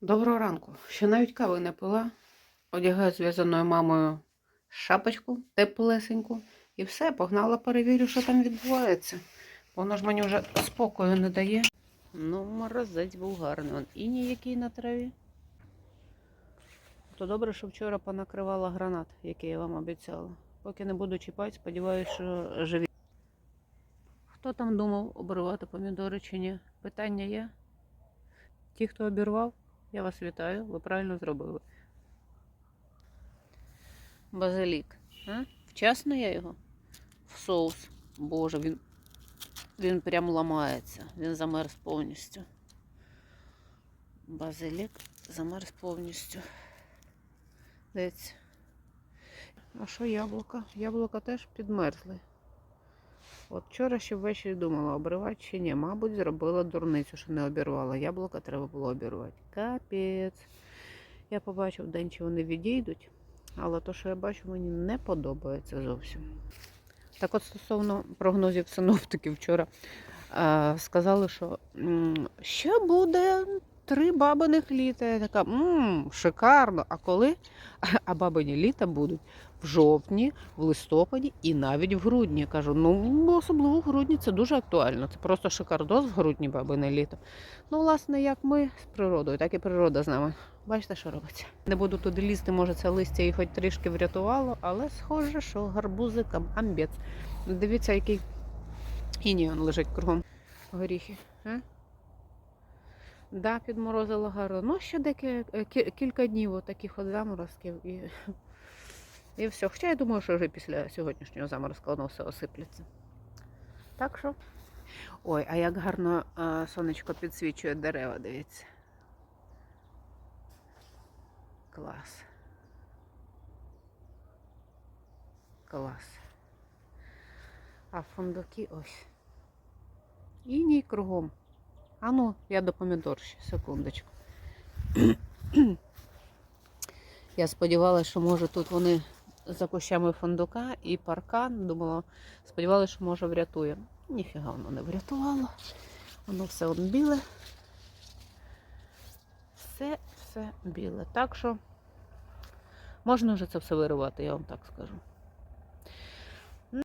Доброго ранку. Ще навіть кави не пила. Одягаю зв'язаною мамою шапочку теплесеньку. І все, погнала, перевірю, що там відбувається. Воно ж мені вже спокою не дає. Ну, морозець був гарний. Вон іній який на траві. То добре, що вчора понакривала гранат, який я вам обіцяла. Поки не буду чіпати, сподіваюся, що живі. Хто там думав обривати помідори чи ні? Питання є. Ті, хто обірвав, я вас вітаю, ви правильно зробили. Базилік. А? Вчасно я його? В соус. Боже, він, він прям ламається. Він замерз повністю. Базилік замерз повністю. Дивіться. А що яблука? Яблука теж підмерзли. От вчора ще ввечері думала, обривати чи ні. Мабуть, зробила дурницю, що не обірвала. Яблука треба було обірвати. Капець. Я побачив день, чи вони відійдуть, але то, що я бачу, мені не подобається зовсім. Так от стосовно прогнозів синоптиків вчора е, сказали, що ще буде три бабиних літа. Я така, мм, шикарно. А коли? А бабині літа будуть в жовтні, в листопаді і навіть в грудні. Я кажу, ну особливо в грудні це дуже актуально. Це просто шикардос в грудні бабине літо. Ну, власне, як ми з природою, так і природа з нами. Бачите, що робиться? Не буду туди лізти, може це листя і хоч трішки врятувало, але схоже, що гарбузикам амбець. Дивіться, який ініон лежить кругом горіхи. А? Да, підморозило гарно. Ну, ще деякі, кілька днів от таких от заморозків і, і все. Хоча я думаю, що вже після сьогоднішнього заморозку воно все осиплеться. Так що. Ой, а як гарно а, сонечко підсвічує дерева, дивіться. Клас. Клас. А фундуки ось. Іній кругом. А ну, я до помідор ще, секундочку. Я сподівалася, що може тут вони за кущами фундука і паркан. Думала, сподівалася, що може врятує. Ніфіга воно не врятувало. Воно все от біле. Все, все біле. Так що можна вже це все виривати, я вам так скажу.